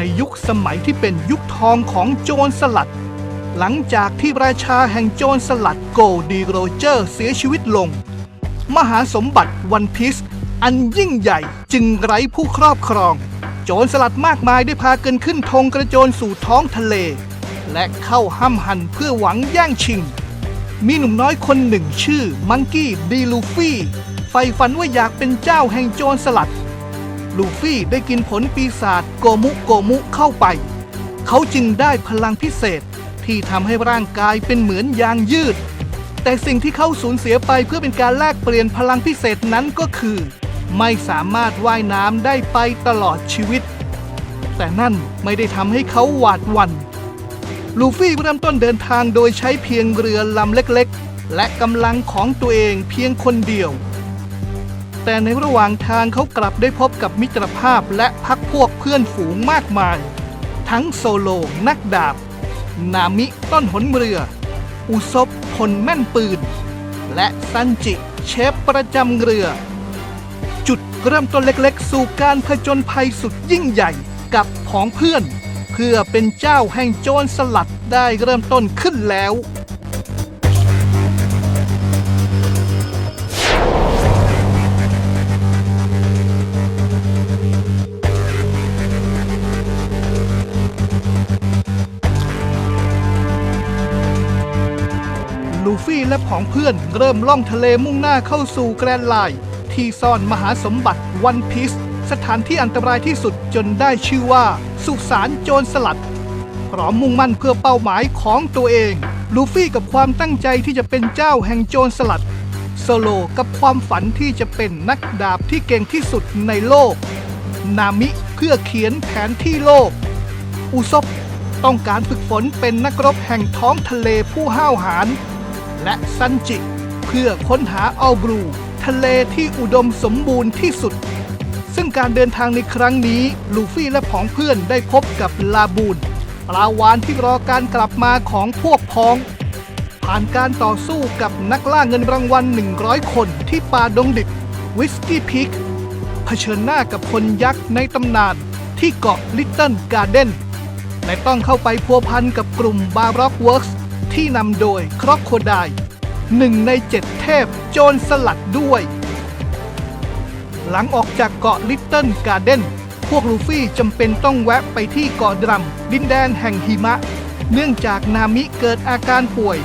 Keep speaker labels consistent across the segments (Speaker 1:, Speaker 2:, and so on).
Speaker 1: ในยุคสมัยที่เป็นยุคทองของโจรสลัด หลังจากที่ราชาแห่งโจรสลัดโกลดีโรเจอร์เสียชีวิตลง มหาสมบัติวันพีซอันยิ่งใหญ่จึงไร้ผู้ครอบครอง โจรสลัดมากมายได้พากันขึ้นธงกระโจนสู่ท้องทะเล และเข้าห้ำหันเพื่อหวังแย่งชิง มีหนุ่มน้อยคนหนึ่งชื่อมังกี้ดีลูฟี่ใฝ่ฝันว่าอยากเป็นเจ้าแห่งโจรสลัด ลูฟี่ได้กินผลปีศาจโกมุโกมุเข้าไป เขาจึงได้พลังพิเศษที่ทำให้ร่างกายเป็นเหมือนยางยืด แต่สิ่งที่เขาสูญเสียไปเพื่อเป็นการแลกเปลี่ยนพลังพิเศษนั้นก็คือ ไม่สามารถว่ายน้ำได้ไปตลอดชีวิต แต่นั่นไม่ได้ทำให้เขาหวาดหวัน่นลูฟี่เริ่มต้นเดินทางโดยใช้เพียงเรือลำเล็กๆ และกำลังของตัวเองเพียงคนเดียว แต่ในระหว่างทางเขากลับได้พบกับมิตรภาพและพักพวกเพื่อนฝูงมากมาย ทั้งโซโล นักดาบ นามิต้นหนเรือ อุซบพลแม่นปืน และซันจิ เชฟประจำเรือ จุดเริ่มต้นเล็กๆ สู่การผจญภัยสุดยิ่งใหญ่กับผองเพื่อน เพื่อเป็นเจ้าแห่งโจรสลัดได้เริ่มต้นขึ้นแล้ว ลูฟี่และผองเพื่อนเริ่มล่องทะเลมุ่งหน้าเข้าสู่แกรนด์ไลน์ที่ซ่อนมหาสมบัติวันพีซสถานที่อันตรายที่สุดจนได้ชื่อว่า สุสานโจรสลัด พร้อมมุ่งมั่นเพื่อเป้าหมายของตัวเอง ลูฟี่กับความตั้งใจที่จะเป็นเจ้าแห่งโจรสลัด โซโลกับความฝันที่จะเป็นนักดาบที่เก่งที่สุดในโลก นามิเพื่อเขียนแผนที่โลก อุซบต้องการฝึกฝนเป็นนักรบแห่งท้องทะเลผู้ห้าวหาญ และซันจิ เพื่อค้นหาอัลบรู ทะเลที่อุดมสมบูรณ์ที่สุด ซึ่งการเดินทางในครั้งนี้ ลูฟี่และผองเพื่อนได้พบกับลาบูนปลาวานที่รอการกลับมาของพวกพ้อง ผ่านการต่อสู้กับนักล่าเงินรางวัล 100 คนที่ป่าดงดิบวิสกี้พิกเผชิญหน้ากับคนยักษ์ในตำนานที่เกาะลิตเติ้ลการ์เด้นและต้องเข้าไปพัวพันกับกลุ่มบาร็อกเวิร์ก ที่นำโดยครอกโคไดหนึ่งในเจ็ดเทพโจรสลัดด้วย หลังออกจากเกาะลิตเติ้ลการ์เด้น พวกลูฟี่จำเป็นต้องแวะไปที่เกาะดรัม ดินแดนแห่งหิมะ เนื่องจากนามิเกิดอาการป่วย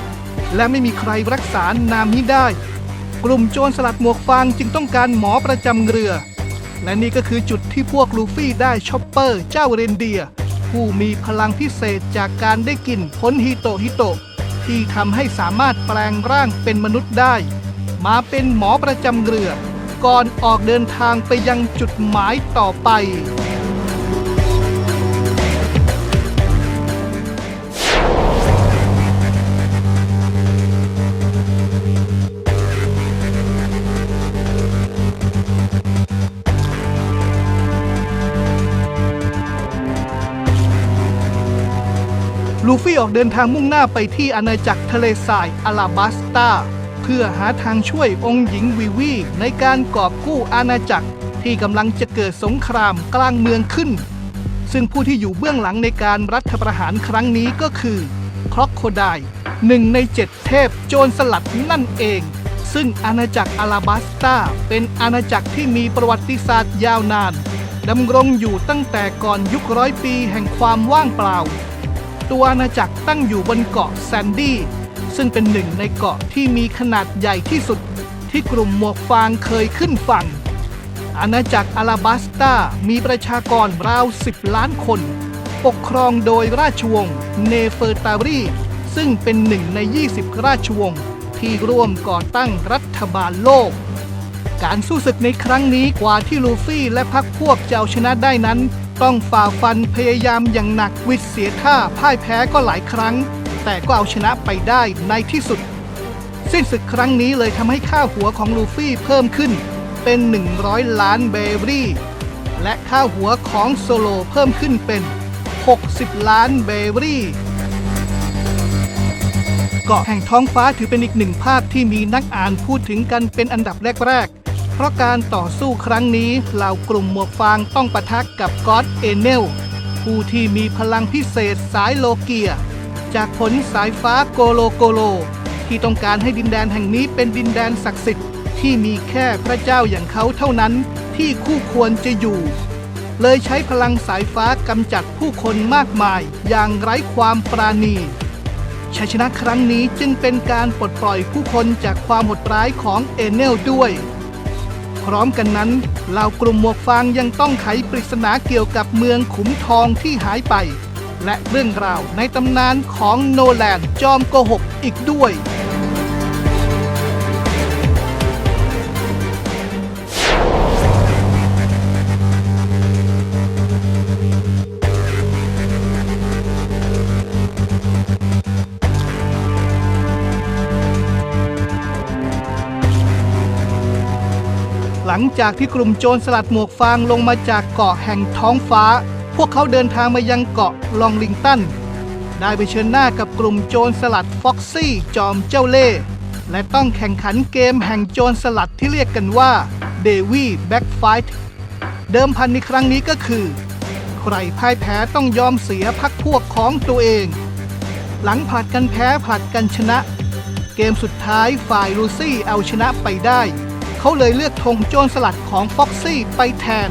Speaker 1: และไม่มีใครรักษานามิได้ กลุ่มโจรสลัดหมวกฟางจึงต้องการหมอประจำเรือ และนี่ก็คือจุดที่พวกลูฟี่ได้ชอปเปอร์เจ้าเรนเดียร์ผู้มีพลังพิเศษจากการได้กินผลฮิโตฮิโต ที่ทำให้สามารถแปลงร่างเป็นมนุษย์ได้ มาเป็นหมอประจำเรือ ก่อนออกเดินทางไปยังจุดหมายต่อไป ลูฟี่ออกเดินทางมุ่งหน้าไปที่อาณาจักรทะเลทรายอาลาบัสตาเพื่อหาทางช่วยองค์หญิงวิวีในการกอบกู้อาณาจักรที่กำลังจะเกิดสงครามกลางเมืองขึ้น ซึ่งผู้ที่อยู่เบื้องหลังในการรัฐประหารครั้งนี้ก็คือครอกโคไดหนึ่งในเจ็ดเทพโจรสลัดนั่นเอง ซึ่งอาณาจักรอาลาบัสตาเป็นอาณาจักรที่มีประวัติศาสตร์ยาวนานดำรงอยู่ตั้งแต่ก่อนยุคร้อยปีแห่งความว่างเปล่า ตัวอาณาจักรตั้งอยู่บนเกาะแซนดี้ ซึ่งเป็นหนึ่งในเกาะที่มีขนาดใหญ่ที่สุด ที่กลุ่มหมวกฟางเคยขึ้นฝั่ง อาณาจักรอาราบัสตามีประชากรราว 10 ล้านคน ปกครองโดยราชวงศ์เนเฟอร์ตารีซึ่งเป็นหนึ่งใน 20 ราชวงศ์ที่ร่วมก่อตั้งรัฐบาลโลก การสู้ศึกในครั้งนี้กว่าที่ลูฟี่และพรรคพวกจะเอาชนะได้นั้น ต้องฝ่าฟันพยายามอย่างหนักวิดเสียท่าพ่ายแพ้ก็หลายครั้ง แต่ก็เอาชนะไปได้ในที่สุด สิ้นศึกครั้งนี้เลยทำให้ค่าหัวของลูฟี่เพิ่มขึ้น เป็น 100 ล้านเบเบรี่ และค่าหัวของโซโลเพิ่มขึ้นเป็น 60 ล้านเบเบรี่เกาะแห่งท้องฟ้าถือเป็นอีกหนึ่งภาพที่มีนักอ่านพูดถึงกันเป็นอันดับแรกๆ เพราะการต่อสู้ครั้งนี้เหล่ากลุ่มหมวกฟางต้องปะทะกับก็อดเอเนล ผู้ที่มีพลังพิเศษสายโลเกีย จากผลสายฟ้าโกโลโกโล ที่ต้องการให้ดินแดนแห่งนี้เป็นดินแดนศักดิ์สิทธิ์ที่มีแค่พระเจ้าอย่างเขาเท่านั้นที่คู่ควรจะอยู่ เลยใช้พลังสายฟ้ากำจัดผู้คนมากมายอย่างไร้ความปราณีชัยชนะครั้งนี้จึงเป็นการปลดปล่อยผู้คนจากความโหดร้ายของเอเนลด้วย พร้อมกันนั้นเหล่ากลุ่มหมวกฟางยังต้องไขปริศนาเกี่ยวกับเมืองขุมทองที่หายไป และเรื่องราวในตำนานของโนแลนจอมโกหกอีกด้วย ลังจากที่กลุ่มโจรสลัดหมวกฟางลงมาจากเกาะแห่งท้องฟ้า พวกเขาเดินทางมายังเกาะลองลิงตัน ได้ไปเชิญหน้ากับกลุ่มโจรสลัดฟ็อกซี่จอมเจ้าเล่ห์และต้องแข่งขันเกมแห่งโจรสลัดที่เรียกกันว่าเดวี่แบ็กไฟท์เดิมพันในครั้งนี้ก็คือ ใครพ่ายแพ้ต้องยอมเสียพักพวกของตัวเอง หลังผลัดกันแพ้ผลัดกันชนะ เกมสุดท้ายฝ่ายลูซี่เอาชนะไปได้ เขาเลยเลือกธงโจรสลัดของฟ็อกซี่ไปแทน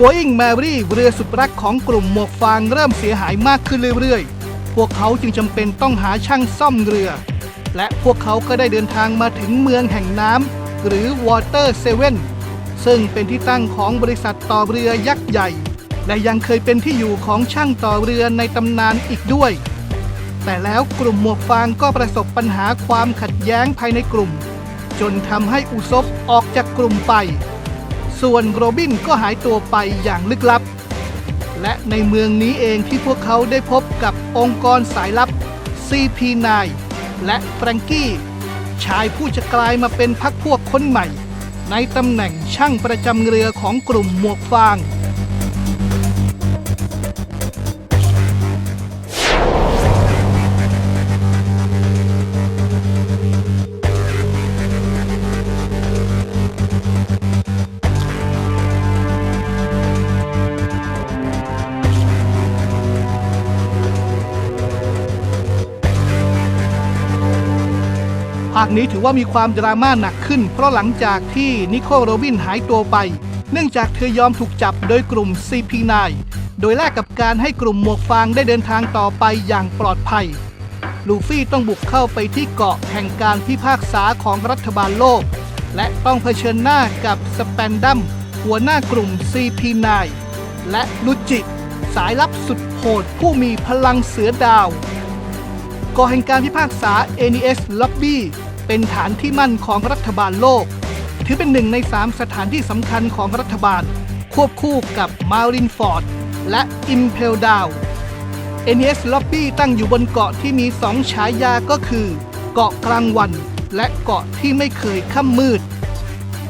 Speaker 1: Going Mary เรือสุดรักของกลุ่มหมวกฟางเริ่มเสียหายมากขึ้นเรื่อยๆ พวกเขาจึงจำเป็นต้องหาช่างซ่อมเรือ และพวกเขาก็ได้เดินทางมาถึงเมืองแห่งน้ำหรือ Water Seven ซึ่งเป็นที่ตั้งของบริษัทต่อเรือยักษ์ใหญ่ และยังเคยเป็นที่อยู่ของช่างต่อเรือในตำนานอีกด้วย แต่แล้วกลุ่มหมวกฟางก็ประสบปัญหาความขัดแย้งภายในกลุ่ม จนทำให้อุซบออกจากกลุ่มไป ส่วนโรบินก็หายตัวไปอย่างลึกลับ และในเมืองนี้เองที่พวกเขาได้พบกับองค์กรสายลับ CP9 และแฟรงกี้ ชายผู้จะกลายมาเป็นพักพวกคนใหม่ ในตำแหน่งช่างประจำเรือของกลุ่มหมวกฟางาคนี้ถือว่ามีความดราม่าหนักขึ้น เพราะหลังจากที่นิโคลโรบินหายตัวไป เนื่องจากเธอยอมถูกจับโดยกลุ่ม CP9 โดยแลกกับการให้กลุ่มหมวกฟางได้เดินทางต่อไปอย่างปลอดภัย ลูฟี่ต้องบุกเข้าไปที่เกาะแห่งการพิพากษาของรัฐบาลโลก และต้องเผชิญหน้ากับสเปนดัมหัวหน้ากลุ่ม CP9 และลุจิ สายลับสุดโหดผู้มีพลังเสือดาวก่อแห่งการพิพากษา NES Lobby เป็นฐานที่มั่นของรัฐบาลโลก ถือเป็นหนึ่งในสามสถานที่สำคัญของรัฐบาล ควบคู่กับ Marineford และ Impel Down NES Lobby ตั้งอยู่บนเกาะที่มีสองฉายาก็คือ เกาะกลางวัน และเกาะที่ไม่เคยค่ำมืด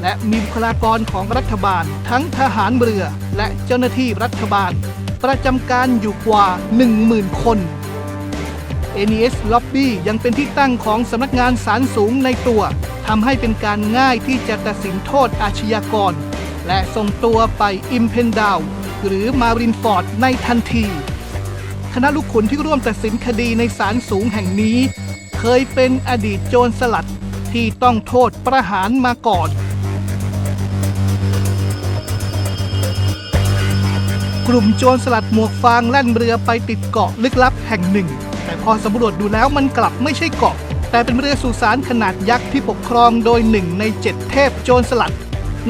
Speaker 1: และมีบุคลากรของรัฐบาล ทั้งทหารเรือและเจ้าหน้าที่รัฐบาล ประจำการอยู่กว่า 10,000 คน NES Lobby ยังเป็นที่ตั้งของสำนักงานศาลสูงในตัวทำให้เป็นการง่ายที่จะตัดสินโทษอาชญากร และส่งตัวไปอิมเพนดาวหรือมารินฟอร์ดในทันที คณะลูกขุนที่ร่วมตัดสินคดีในศาลสูงแห่งนี้ เคยเป็นอดีตโจรสลัดที่ต้องโทษประหารมาก่อน กลุ่มโจรสลัดหมวกฟางแล่นเรือไปติดเกาะลึกลับแห่งหนึ่ง พอสำรวจดูแล้วมันกลับไม่ใช่เกาะ แต่เป็นเรือสุสานขนาดยักษ์ที่ปกครองโดยหนึ่งในเจ็ดเทพโจรสลัด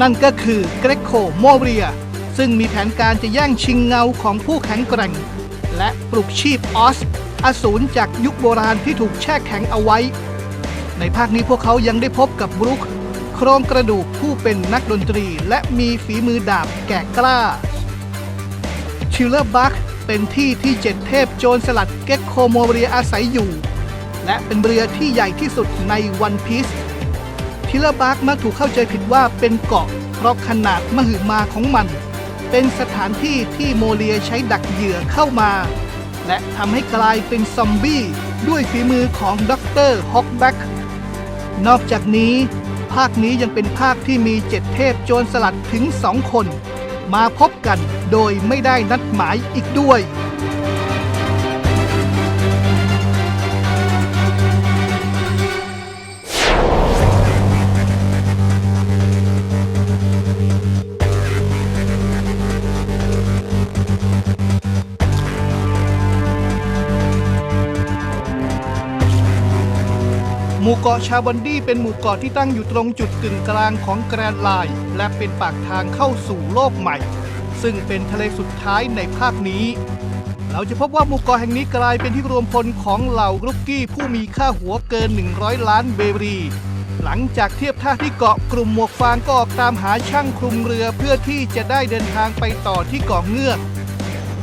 Speaker 1: นั่นก็คือเกรโคโมเรีย ซึ่งมีแผนการจะแย่งชิงเงาของผู้แข็งแกร่ง และปลุกชีพออสอสูรจากยุคโบราณที่ถูกแช่แข็งเอาไว้ ในภาคนี้พวกเขายังได้พบกับบรุคโครงกระดูกผู้เป็นนักดนตรีและมีฝีมือดาบแก่กล้าชิลเลอร์บัค เป็นที่ที่เจ็ดเทพโจรสลัดเก็กโคโมเรียอาศัยอยู่ และเป็นเรือที่ใหญ่ที่สุดในวันพีซชิลเลอร์บัคมักถูกเข้าใจผิดว่าเป็นเกาะ เพราะขนาดมหึมาของมัน เป็นสถานที่ที่โมเรียใช้ดักเหยื่อเข้ามา และทำให้กลายเป็นซอมบี้ด้วยฝีมือของด็อกเตอร์ฮอกแบ็กนอกจากนี้ ภาคนี้ยังเป็นภาคที่มีเจ็ดเทพโจรสลัดถึงสองคน มาพบกันโดยไม่ได้นัดหมายอีกด้วย หมู่เกาะชาบอนดี้เป็นหมู่เกาะที่ตั้งอยู่ตรงจุดกึ่งกลางของแกรนด์ไลน์และเป็นปากทางเข้าสู่โลกใหม่ ซึ่งเป็นทะเลสุดท้ายในภาคนี้ เราจะพบว่าหมู่เกาะแห่งนี้กลายเป็นที่รวมพลของเหล่ากรุ๊ปกี้ผู้มีค่าหัวเกิน 100 ล้านเบรี หลังจากเทียบท่าที่เกาะกลุ่มหมวกฟางก็ออกตามหาช่างคลุมเรือเพื่อที่จะได้เดินทางไปต่อที่เกาะเงือก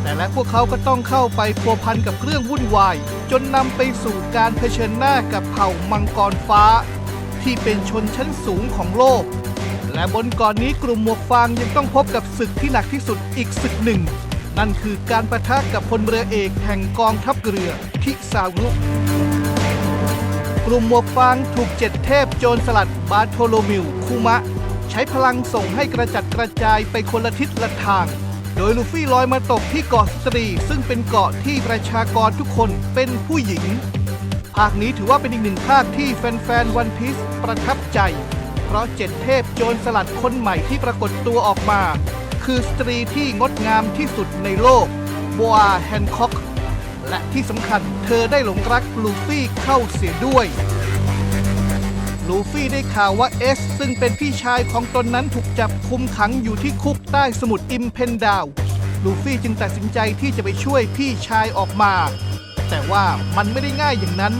Speaker 1: แต่และพวกเขาก็ต้องเข้าไปพัวพันกับเรื่องวุ่นวาย จนนำไปสู่การเผชิญหน้ากับเผ่ามังกรฟ้า ที่เป็นชนชั้นสูงของโลก และบนเกาะนนี้กลุ่มหมวกฟางยังต้องพบกับศึกที่หนักที่สุดอีกศึกหนึ่ง นั่นคือการประทะกับพลเรือเอกแห่งกองทัพเรือทิซารุกลุ่มหมวกฟางถูกเจ็ดเทพโจรสลัดบาโทโลมิวคูมะ ใช้พลังส่งให้กระจัดกระจายไปคนละทิศละทาง โดยลูฟี่ลอยมาตกที่เกาะสตรี ซึ่งเป็นเกาะที่ประชากรทุกคนเป็นผู้หญิง ภาคนี้ถือว่าเป็นอีกหนึ่งภาคที่แฟนๆวันพีซประทับใจ เพราะเจ็ดเทพโจรสลัดคนใหม่ที่ปรากฏตัวออกมา คือสตรีที่งดงามที่สุดในโลกบัวแฮนค็อกและที่สำคัญเธอได้หลงรักลูฟี่เข้าเสียด้วย ลูฟี่ได้ข่าวว่าเอส ซึ่งเป็นพี่ชายของตนนั้นถูกจับคุมขังอยู่ที่คุกใต้สมุทรอิมเพนดาว ลูฟี่จึงตัดสินใจที่จะไปช่วยพี่ชายออกมา แต่ว่ามันไม่ได้ง่ายอย่างนั้น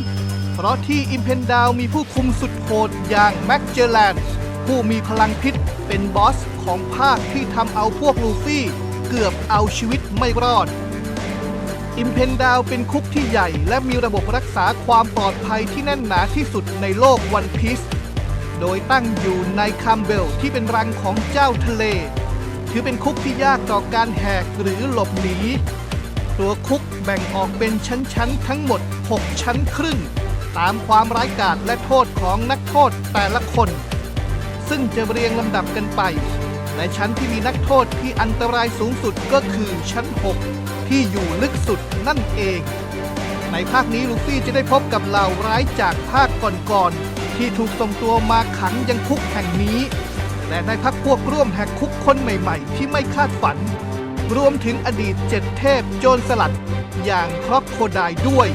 Speaker 1: เพราะที่อิมเพนดาวมีผู้คุมสุดโหดอย่างแม็กเจอร์แลนด์ผู้มีพลังพิษเป็นบอสของภาคที่ทำเอาพวกลูฟี่ เกือบเอาชีวิตไม่รอด อิมเพนดาวเป็นคุกที่ใหญ่ และมีระบบรักษาความปลอดภัยที่แน่นหนาที่สุดในโลกวันพีซโดยตั้งอยู่ในคัมเบลที่เป็นรังของเจ้าทะเล ถือเป็นคุกที่ยากต่อการแหกหรือหลบหนี ตัวคุกแบ่งออกเป็นชั้นๆ ทั้งหมด 6 ชั้นครึ่ง ตามความร้ายกาจและโทษของนักโทษแต่ละคน ซึ่งจะเรียงลำดับกันไป ในชั้นที่มีนักโทษที่อันตรายสูงสุดก็คือชั้น 6 ที่อยู่ลึกสุดนั่นเอง ในภาคนี้ลูฟี่จะได้พบกับเหล่าร้ายจากภาคก่อนๆที่ถูกส่งตัวมาขังยังคุกแห่งนี้ และได้พักพวกร่วมแหกคุกคนใหม่ๆ ที่ไม่คาดฝัน รวมถึงอดีตเจ็ดเทพโจรสลัดอย่างครอบโคดายด้วย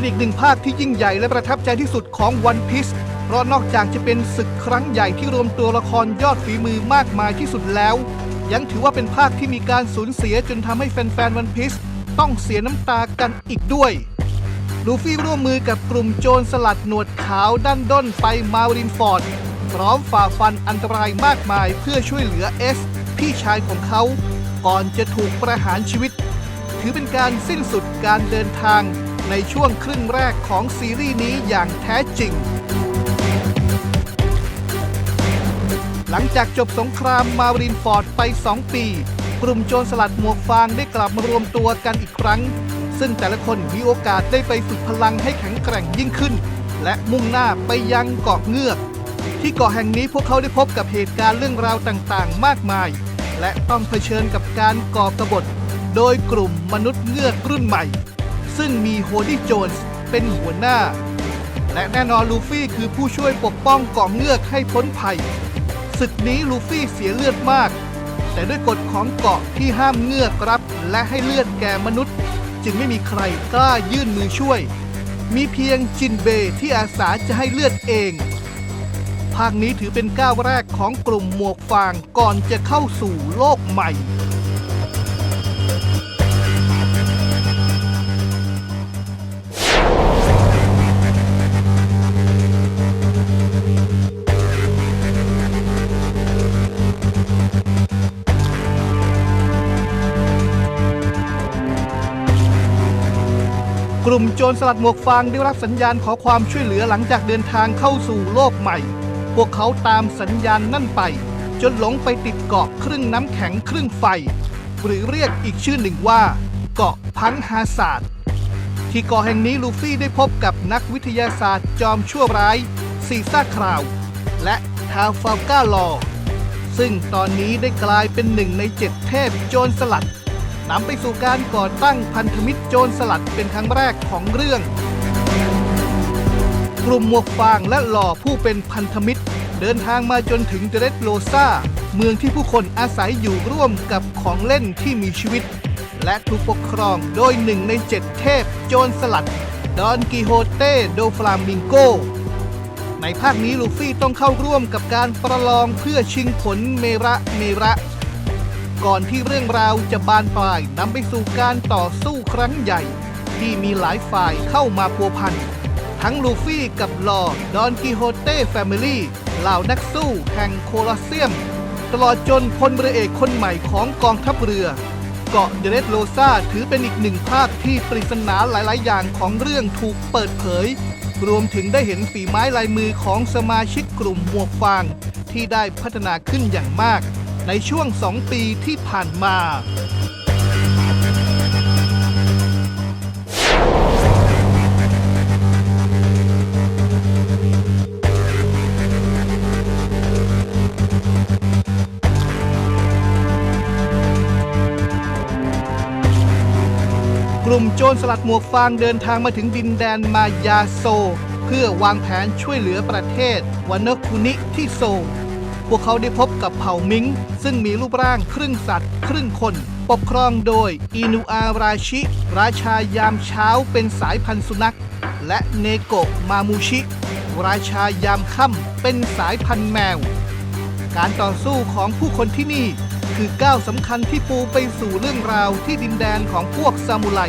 Speaker 1: เป็นอีกหนึ่งภาคที่ยิ่งใหญ่และประทับใจที่สุดของวันพีซเพราะนอกจากจะเป็นศึกครั้งใหญ่ที่รวมตัวละครยอดฝีมือมากมายที่สุดแล้ว ยังถือว่าเป็นภาคที่มีการสูญเสียจนทำให้แฟนๆวันพีซต้องเสียน้ำตากันอีกด้วยลูฟี่ร่วมมือกับกลุ่มโจรสลัดหนวดขาวด้านด้นไปมารินฟอร์ด พร้อมฝ่าฟันอันตรายมากมายเพื่อช่วยเหลือเอส พี่ชายของเขา ก่อนจะถูกประหารชีวิต ถือเป็นการสิ้นสุดการเดินทาง ในช่วงครึ่งแรกของซีรีส์นี้อย่างแท้จริง หลังจากจบสงครามมารินฟอร์ดไป 2 ปี กลุ่มโจรสลัดหมวกฟางได้กลับมารวมตัวกันอีกครั้ง ซึ่งแต่ละคนมีโอกาสได้ไปฝึกพลังให้แข็งแกร่งยิ่งขึ้น และมุ่งหน้าไปยังเกาะเงือก ที่เกาะแห่งนี้พวกเขาได้พบกับเหตุการณ์เรื่องราวต่างๆ มากมาย และต้องเผชิญกับการก่อกบฏโดยกลุ่มมนุษย์เงือกรุ่นใหม่ ซึ่งมีโฮดี้โจนส์เป็นหัวหน้า และแน่นอนลูฟี่คือผู้ช่วยปกป้องเกาะเงือกให้พ้นภัยศึกนี้ลูฟี่เสียเลือดมาก แต่ด้วยกฎของเกาะที่ห้ามเงือกรับและให้เลือดแก่มนุษย์ จึงไม่มีใครกล้ายื่นมือช่วย มีเพียงจินเบที่อาสาจะให้เลือดเองภาคนี้ถือเป็นก้าวแรกของกลุ่มหมวกฟางก่อนจะเข้าสู่โลกใหม่ ลุ่มโจรสลัดหมวกฟางได้รับสัญญาณขอความช่วยเหลือหลังจากเดินทางเข้าสู่โลกใหม่ พวกเขาตามสัญญาณนั่นไป จนหลงไปติดเกาะครึ่งน้ำแข็งครึ่งไฟ หรือเรียกอีกชื่อหนึ่งว่า เกาะพังฮาศาสตร์ที่เกาะแห่งนี้ลูฟี่ได้พบกับนักวิทยาศาสตร์จอมชั่วร้ายซีซ่าคราว และทาฟาลก้าลอ ซึ่งตอนนี้ได้กลายเป็นหนึ่งในเจ็ดเทพโจรสลัด นำไปสู่การก่อตั้งพันธมิตรโจรสลัดเป็นครั้งแรกของเรื่อง กลุ่มหมวกฟางและหล่อผู้เป็นพันธมิตร เดินทางมาจนถึงเดรสโลซาเมืองที่ผู้คนอาศัยอยู่ร่วมกับของเล่นที่มีชีวิต และถูกปกครองโดยหนึ่งในเจ็ดเทพโจรสลัด ดอนกิโฮเต้โดฟลามิงโก ในภาคนี้ลูฟี่ต้องเข้าร่วมกับการประลองเพื่อชิงผลเมระเมระ ก่อนที่เรื่องราวจะบานปลายนำไปสู่การต่อสู้ครั้งใหญ่ ที่มีหลายฝ่ายเข้ามาพัวพัน ทั้งลูฟี่กับลอดอนกิโฮเต้แฟมิลี่เหล่านักสู้แห่งโคลอสเซียม ตลอดจนพลเรือเอกคนใหม่ของกองทัพเรือ เกาะเดเรสโลซาถือเป็นอีกหนึ่งภาคที่ปริศนาหลาย ๆ อย่างของเรื่องถูกเปิดเผย รวมถึงได้เห็นฝีไม้ลายมือของสมาชิกกลุ่มหมวกฟางที่ได้พัฒนาขึ้นอย่างมาก ในช่วงสองปีที่ผ่านมา กลุ่มโจรสลัดหมวกฟางเดินทางมาถึงดินแดนมายาโซ เพื่อวางแผนช่วยเหลือประเทศวานคุนิที่โซ พวกเขาได้พบกับเผ่ามิง ซึ่งมีรูปร่างครึ่งสัตว์ ครึ่งคน ปกครองโดยอินูอาราชิ ราชายามเช้าเป็นสายพันธุ์สุนัข และเนโกะมามูชิ ราชายามค่ำเป็นสายพันธุ์แมว การต่อสู้ของผู้คนที่นี่คือก้าวสำคัญที่ปูไปสู่เรื่องราวที่ดินแดนของพวกซามูไร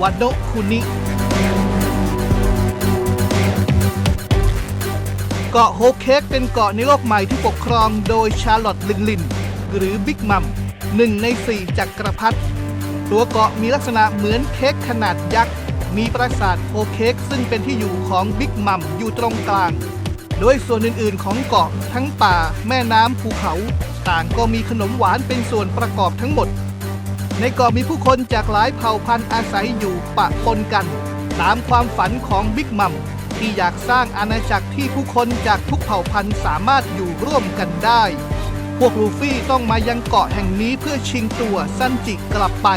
Speaker 1: วาโนคุนิ เกาะโฮเค้กเป็นเกาะในโลกใหม่ที่ปกครองโดยชาร์ลอตต์ลินลิน หรือบิ๊กมัมหนึ่งในสี่จักรพรรดิตัวเกาะมีลักษณะเหมือนเค้กขนาดยักษ์ มีปราสาทโฮเค้กซึ่งเป็นที่อยู่ของบิ๊กมัมอยู่ตรงกลาง โดยส่วนอื่นๆ ของเกาะทั้งป่า แม่น้ำภูเขา ต่างก็มีขนมหวานเป็นส่วนประกอบทั้งหมด ในเกาะมีผู้คนจากหลายเผ่าพันธุ์อาศัยอยู่ปะปนกัน ตามความฝันของบิ๊กมัม ที่อยากสร้างอาณาจักรที่ผู้คนจากทุกเผ่าพันธุ์สามารถอยู่ร่วมกันได้ พวกลูฟี่ต้องมายังเกาะแห่งนี้เพื่อชิงตัวซันจิกลับไป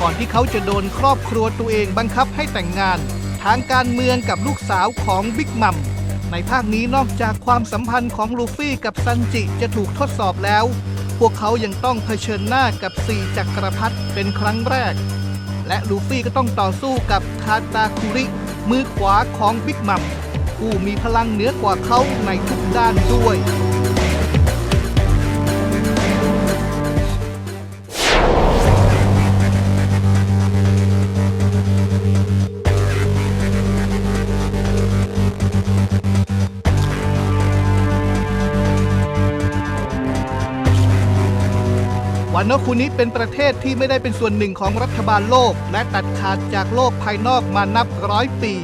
Speaker 1: ก่อนที่เขาจะโดนครอบครัวตัวเองบังคับให้แต่งงาน ทางการเมืองกับลูกสาวของบิ๊กมัมในภาคนี้นอกจากความสัมพันธ์ของลูฟี่กับซันจิจะถูกทดสอบแล้ว พวกเขายังต้องเผชิญหน้ากับสี่จักรพรรดิเป็นครั้งแรก และลูฟี่ก็ต้องต่อสู้กับคาตาคุริ มือขวาของบิ๊กมัมผู้มีพลังเหนือกว่าเขาในทุกด้านด้วย โนคุนิเป็นประเทศที่ไม่ได้เป็นส่วนหนึ่งของรัฐบาลโลก และตัดขาดจากโลกภายนอกมานับร้อยปี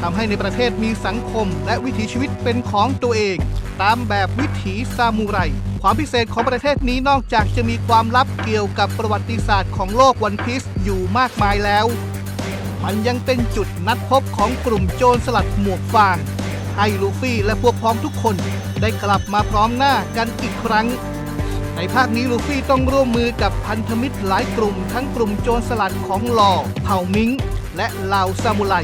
Speaker 1: ทำให้ในประเทศมีสังคมและวิถีชีวิตเป็นของตัวเอง ตามแบบวิถีซามูไร ความพิเศษของประเทศนี้นอกจากจะมีความลับเกี่ยวกับประวัติศาสตร์ของโลกวันพีซอยู่มากมายแล้ว มันยังเป็นจุดนัดพบของกลุ่มโจรสลัดหมวกฟาง ให้ลูฟี่และพวกพ้องทุกคนได้กลับมาพร้อมหน้ากันอีกครั้ง ในภาคนี้ลูฟี่ต้องร่วมมือกับพันธมิตรหลายกลุ่ม ทั้งกลุ่มโจรสลัดของลอเผ่ามิง และเหล่าซามูไร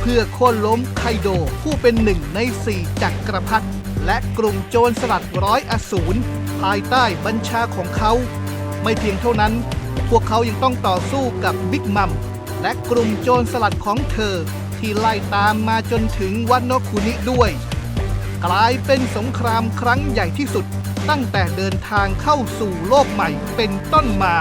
Speaker 1: เพื่อโค่นล้มไคโดผู้เป็นหนึ่งในสี่จักรพรรดิและกลุ่มโจรสลัดร้อยอสูรภายใต้บัญชาของเขา ไม่เพียงเท่านั้น พวกเขายังต้องต่อสู้กับบิ๊กมัมและกลุ่มโจรสลัดของเธอ ที่ไล่ตามมาจนถึงวันโนคุนิด้วย กลายเป็นสงครามครั้งใหญ่ที่สุด ตั้งแต่เดินทางเข้าสู่โลกใหม่เป็นต้นมา